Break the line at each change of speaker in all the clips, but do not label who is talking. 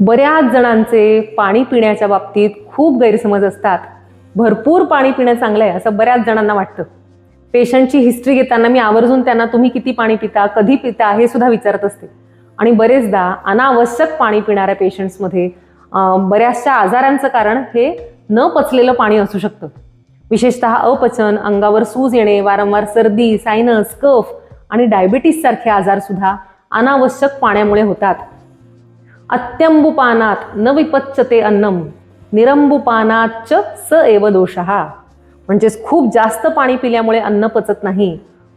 बऱ्याच जणांचे पाणी पिण्याच्या बाबतीत खूप गैरसमज असतात. भरपूर पाणी पिणं चांगलं आहे असं बऱ्याच जणांना वाटतं. पेशंटची हिस्ट्री घेताना मी आवर्जून त्यांना तुम्ही किती पाणी पिता कधी पिता हे सुद्धा विचारत असते. आणि बरेचदा अनावश्यक पाणी पिणाऱ्या पेशंट्समध्ये बऱ्याचशा आजारांचं कारण हे न पचलेलं पाणी असू शकतं. विशेषतः अपचन अंगावर सूज येणे वारंवार सर्दी सायनस कफ आणि डायबिटीससारखे आजारसुद्धा अनावश्यक पाण्यामुळे होतात. अत्यंबुपानात न विपच्यते अन्नम। निरंबुपानाच स एव दोष। म्हणजेच खूप जास्त पाणी पिल्यामुळे अन्न पचत नाही।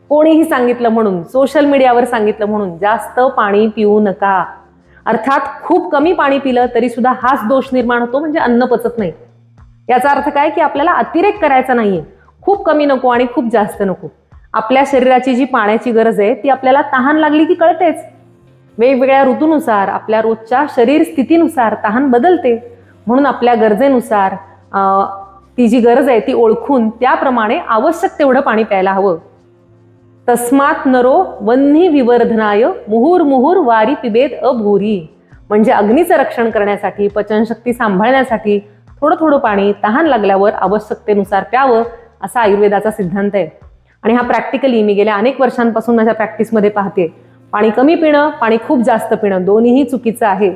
कोणीही सांगितलं म्हणून सोशल मीडियावर सांगितलं म्हणून जास्त पाणी पिऊ नका। अर्थात खूप कमी पाणी पिलं तरी सुद्धा हाच दोष निर्माण होतो म्हणजे अन्न पचत नाही। याचा अर्थ काय की आपल्याला अतिरेक करायचा नाहीये। खूप कमी नको आणि खूप जास्त नको। आपल्या शरीराची जी पाण्याची गरज आहे ती आपल्याला तहान लागली की कळतेच। वेगवेगळ्या ऋतूनुसार आपल्या रोजच्या शरीर स्थितीनुसार तहान बदलते. म्हणून आपल्या गरजेनुसार ती जी गरज आहे ती ओळखून त्याप्रमाणे आवश्यक तेवढं पाणी प्यायला हवं. तस्मात नरो वन्ही विवर्धनाय मुहुर मुहुर वारी पिबेद अभोरी. म्हणजे अग्नीचं रक्षण करण्यासाठी पचनशक्ती सांभाळण्यासाठी थोडं थोडं पाणी तहान लागल्यावर आवश्यकतेनुसार प्यावं असा आयुर्वेदाचा सिद्धांत आहे. आणि हा प्रॅक्टिकली मी गेल्या अनेक वर्षांपासून माझ्या प्रॅक्टिसमध्ये पाहते पाणी कमी पिणं पाणी खूप जास्त पिणं दोन्हीही चुकीचं आहे.